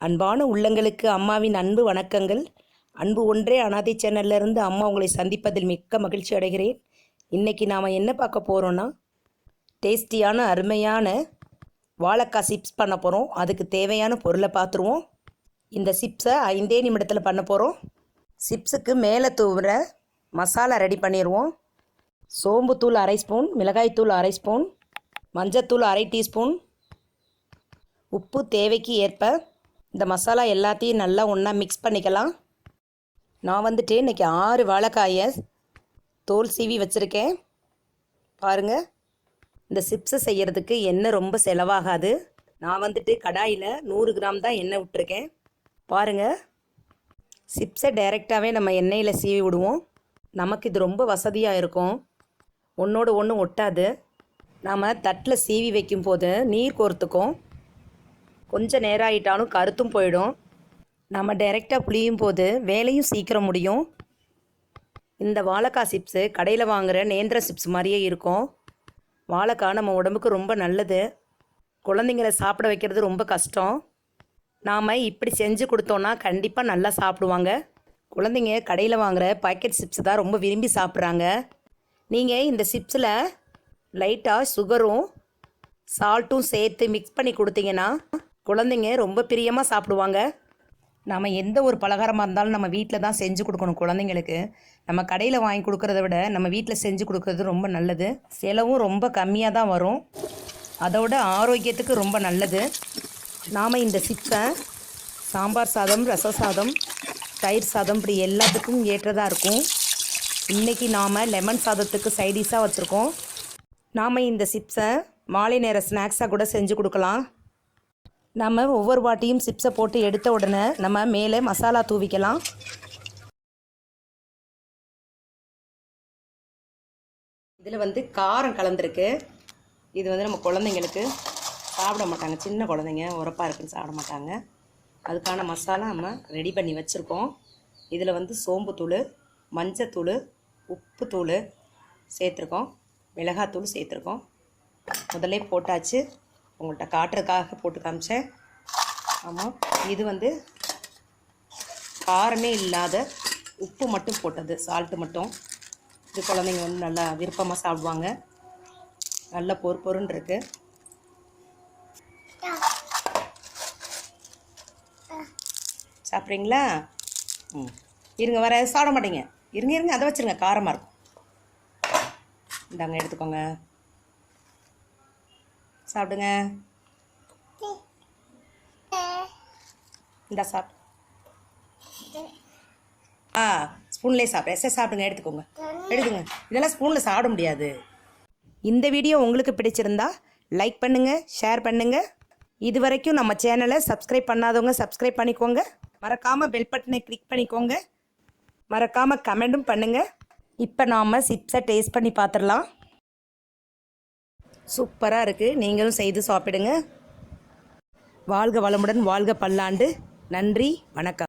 அன்பான உள்ளங்களுக்கு அம்மாவின் அன்பு வணக்கங்கள். அன்பு ஒன்றே அனாதை சேனல்லேருந்து அம்மா உங்களை சந்திப்பதில் மிக்க மகிழ்ச்சி அடைகிறேன். இன்னைக்கு நாம் என்ன பார்க்க போகிறோன்னா டேஸ்டியான அருமையான வாழைக்காய் சிப்ஸ் பண்ண போகிறோம் அதுக்கு தேவையான பொருளை பார்த்துருவோம். இந்த சிப்ஸை ஐந்தே நிமிடத்தில் பண்ண போகிறோம் சிப்ஸுக்கு மேலே தூவுற மசாலா ரெடி பண்ணிடுவோம் சோம்புத்தூள் அரை ஸ்பூன் மிளகாய்த்தூள் அரை ஸ்பூன் மஞ்சத்தூள் அரை டீஸ்பூன். உப்பு தேவைக்கு ஏற்ப இந்த மசாலா எல்லாத்தையும் நல்லா ஒன்றா மிக்ஸ் பண்ணிக்கலாம். நான் வந்துட்டு இன்றைக்கி ஆறு வாழைக்காயை தோல் சீவி வச்சுருக்கேன். பாருங்கள் இந்த சிப்ஸை செய்கிறதுக்கு எண்ணெய் ரொம்ப செலவாகாது. நான் வந்துட்டு கடாயில் நூறு கிராம் தான் எண்ணெய் விட்டுருக்கேன். பாருங்கள் சிப்ஸை டைரெக்டாகவே நம்ம எண்ணெயில் சீவி விடுவோம். நமக்கு இது ரொம்ப வசதியாக இருக்கும். ஒன்றோடு ஒன்று ஒட்டாது. நாம் தட்டில் சீவி வைக்கும்போது நீர் கோர்த்துக்கும் கொஞ்சம் நேரம் ஆகிட்டாலும் கருத்தும் போயிடும். நம்ம டைரெக்டாக புளியும் போது வேலையும் சீக்கிரம் முடியும். இந்த வாழைக்காய் சிப்ஸு கடையில் வாங்குகிற நேந்திர சிப்ஸ் மாதிரியே இருக்கும். வாழைக்காய் நம்ம உடம்புக்கு ரொம்ப நல்லது. குழந்தைங்கள சாப்பிட வைக்கிறது ரொம்ப கஷ்டம். நாம் இப்படி செஞ்சு கொடுத்தோன்னா கண்டிப்பாக நல்லா சாப்பிடுவாங்க. குழந்தைங்க கடையில் வாங்குகிற பாக்கெட் சிப்ஸ் தான் ரொம்ப விரும்பி சாப்பிட்றாங்க. நீங்கள் இந்த சிப்ஸில் லைட்டாக சுகரும் சால்ட்டும் சேர்த்து மிக்ஸ் பண்ணி கொடுத்தீங்கன்னா குழந்தைங்க ரொம்ப பிரியமாக சாப்பிடுவாங்க. நாம் எந்த ஒரு பலகாரமாக இருந்தாலும் நம்ம வீட்டில் தான் செஞ்சு கொடுக்கணும் குழந்தைங்களுக்கு. நம்ம கடையில் வாங்கி கொடுக்குறத விட நம்ம வீட்டில் செஞ்சு கொடுக்குறது ரொம்ப நல்லது. செலவும் ரொம்ப கம்மியாக தான் வரும். அதோட ஆரோக்கியத்துக்கு ரொம்ப நல்லது. நாம் இந்த சிப்ஸை சாம்பார் சாதம் ரச சாதம் தயிர் சாதம் இப்படி எல்லாத்துக்கும் ஏற்றதாக இருக்கும். இன்றைக்கி நாம் லெமன் சாதத்துக்கு சைடிஷாக வச்சுருக்கோம். நாம் இந்த சிப்ஸை மாலை நேர ஸ்நாக்ஸாக கூட செஞ்சு கொடுக்கலாம். நம்ம ஒவ்வொரு வாட்டியும் சிப்ஸை போட்டு எடுத்த உடனே நம்ம மேலே மசாலா தூவிக்கலாம். இதில் வந்து காரம் கலந்துருக்கு. இது வந்து நம்ம குழந்தைங்களுக்கு சாப்பிட மாட்டாங்க. சின்ன குழந்தைங்க உரப்பாக இருக்குன்னு சாப்பிட மாட்டாங்க. அதுக்கான மசாலா நம்ம ரெடி பண்ணி வச்சுருக்கோம். இதில் வந்து சோம்புத்தூள் மஞ்சத்தூள் உப்புத்தூள் சேர்த்துருக்கோம். மிளகாத்தூள் சேர்த்துருக்கோம். முதல்ல போட்டாச்சு. உங்கள்கிட்ட காட்டுறதுக்காக போட்டு காமிச்சேன். ஆமாம் இது வந்து காரமே இல்லாத உப்பு மட்டும் போட்டது சால்ட்டு மட்டும். இது குழந்தைங்க வந்து நல்லா விருப்பமாக சாப்பிடுவாங்க. நல்ல பொறு பொருன்னு இருக்கு. சாப்பிட்றீங்களா? ம். இருங்க வர சாப்பிட மாட்டீங்க. இருங்க இருங்க அதை வச்சுருங்க. காரமாக இருக்கும். இந்தாங்க எடுத்துக்கோங்க. சாப்பிடுங்க. இந்தா சாப்பிடு ஆ ஸ்பூன்லேயே சாப்பிட்றேன் சரி சாப்பிடுங்க எடுத்துக்கோங்க. எடுத்துங்க இதெல்லாம் ஸ்பூனில் சாப்பிட முடியாது. இந்த வீடியோ உங்களுக்கு பிடிச்சிருந்தா லைக் பண்ணுங்கள் ஷேர் பண்ணுங்கள் இது வரைக்கும் நம்ம சேனலை சப்ஸ்கிரைப் பண்ணாதவங்க சப்ஸ்கிரைப் பண்ணிக்கோங்க. மறக்காமல் பெல் பட்டனை கிளிக் பண்ணிக்கோங்க. மறக்காமல் கமெண்ட்டும் பண்ணுங்கள் இப்போ நாம் சிப்ஸை டேஸ்ட் பண்ணி பார்த்துடலாம். சூப்பராக இருக்குது நீங்களும் செய்து சாப்பிடுங்க. வாழ்க வளமுடன் வாழ்க பல்லாண்டு. நன்றி வணக்கம்.